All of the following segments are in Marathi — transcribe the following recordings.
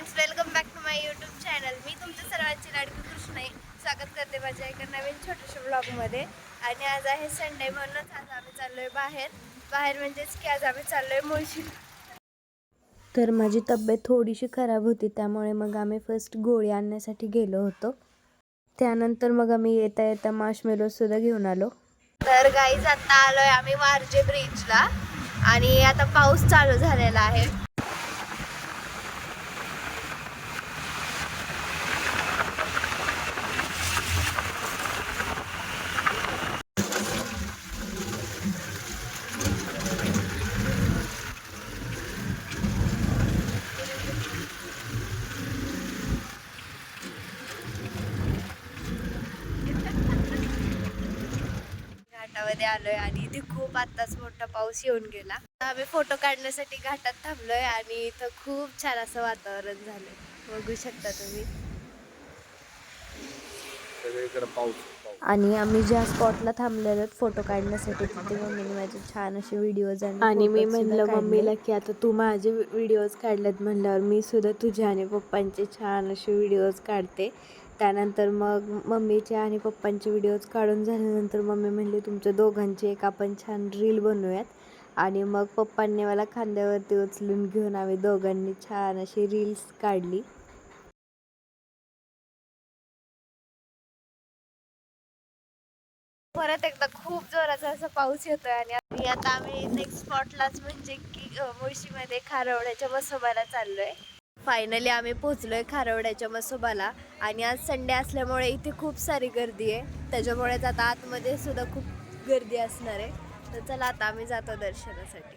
Friends welcome back to my YouTube channel मी तुमच्या सर्वांची लाडकी कृष्ण आहे. स्वागत करते माझ्या एका नवीन छोट्याशा ब्लॉगमध्ये आणि आज आहे संडे म्हणूनच आज आम्ही चाललोय बाहेर. बाहेर म्हणजेच की आज आम्ही चाललोय मुळशी. तर माझी तब्येत थोडीशी खराब होती त्यामुळे मग आम्ही फर्स्ट गोळी आणण्यासाठी गेलो होतो. त्यानंतर मग आम्ही येता येता मार्शमेलोसुद्धा घेऊन आलो. तर गाईज आता आलोय आम्ही वारजे ब्रिजला आणि आता पाऊस चालू झालेला आहे. घाटामध्ये आलोय आणि इथे खूप आत्ताच मोठा पाऊस येऊन गेला. आम्ही फोटो काढण्यासाठी घाटात थांबलोय आणि इथं खूप छान असं वातावरण झालंय. बघू शकता तुम्ही. सगळीकडे पाऊस पाऊस. आणि आम्ही ज्या स्पॉटला थांबलेलो फोटो काढण्यासाठी तिथे मम्मीने माझे छान असे व्हिडिओज आणि मी म्हणलं मम्मीला की आता तू माझे व्हिडिओज काढलेत म्हणल्यावर मी सुद्धा तुझ्या आणि पप्पांचे छान असे व्हिडिओज काढते. त्यानंतर मग मम्मीचे आणि पप्पांचे व्हिडिओज काढून झाल्यानंतर मम्मी म्हणली तुमच्या दोघांची एक आपण छान रील बनवूयात. आणि मग पप्पांनी मला खांद्यावरती उचलून घेऊन आम्ही दोघांनी छान अशी रील्स काढली. परत एकदा खूप जोराचा असा पाऊस येतोय आणि आता आम्ही नेक्स्ट स्पॉटलाच म्हणजे की मुळशीमध्ये खारवड्याच्या मसोबाला चाललोय. फायनली आम्ही पोहोचलोय खारवड्याच्या मसोबाला आणि आज संडे असल्यामुळे इथे खूप सारी गर्दी आहे. त्याच्यामुळेच आता आतमध्ये सुद्धा खूप गर्दी असणार आहे. तर चला आता आम्ही जातो दर्शनासाठी.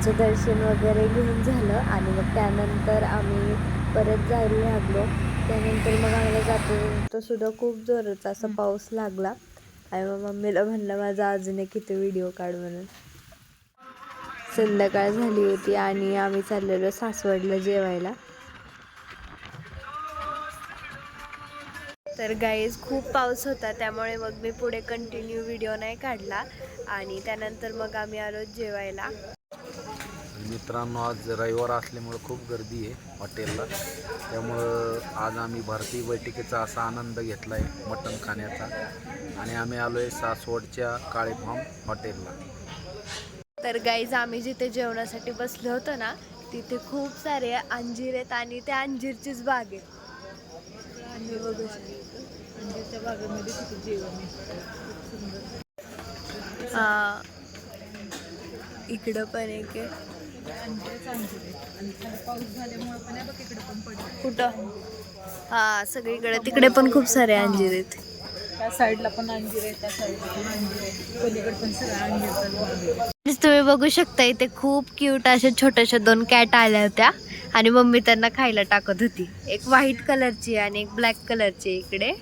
आमचं दर्शन वगैरे घेऊन झालं आणि मग त्यानंतर आम्ही परत जायला लागलो. त्यानंतर मग आम्हाला जातो तो सुद्धा खूप जोराचा असा पाऊस लागला. आणि मग मम्मीला म्हणलं माझा अजून किती व्हिडिओ काढ म्हणून. संध्याकाळ झाली होती आणि आम्ही चाललेलो सासवडला जेवायला. तर गाईज खूप पाऊस होता त्यामुळे मग मी पुढे कंटिन्यू व्हिडिओ नाही काढला. आणि त्यानंतर मग आम्ही आलो जेवायला. मित्रांनो आज रविवार असल्यामुळं खूप गर्दी आहे हॉटेलला. त्यामुळं आज आम्ही भारतीय बैठकीचा असा आनंद घेतला आहे मटण खाण्याचा. आणि आम्ही आलो आहे सासवडच्या काळे फार्म हॉटेलला. तर गाईज आम्ही जिथे जेवणासाठी बसलो होतो ना तिथे खूप सारे अंजीर आहेत आणि त्या अंजीरचीच बाग आहे. बघू हा. इकडं पण एक आहे. कुठं? हा सगळीकडे. तिकडे पण खूप सारे अंजीर आहेत. त्या साईडला पण अंजीर आहे त्या साईडला पण अंजीर आहे पलीकडे पण सगळं अंजीर Friends, तुम्ही बघू शकता इथे खूप क्यूट अशा छोट्याशा दोन कॅट आल्या होत्या. आणि मम्मी त्यांना खायला टाकत होती. एक व्हाईट कलरची आणि एक ब्लॅक कलरची इकडे.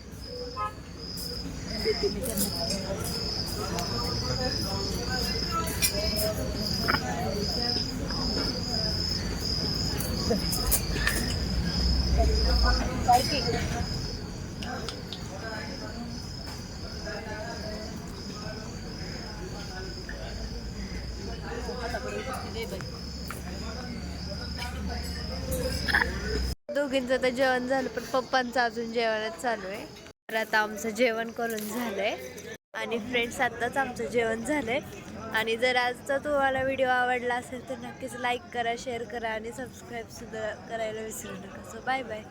दोघींचं तर जेवण झालं पण पप्पांचं अजून जेवणच चालू आहे. तर आता आमचं जेवण करून झालंय. आणि फ्रेंड्स आत्ताच आमचं जेवण झालंय. आणि जर आजचा तुम्हाला व्हिडिओ आवडला असेल तर नक्कीच लाईक करा शेअर करा आणि सबस्क्राईब सुद्धा करायला विसरू नका. So bye bye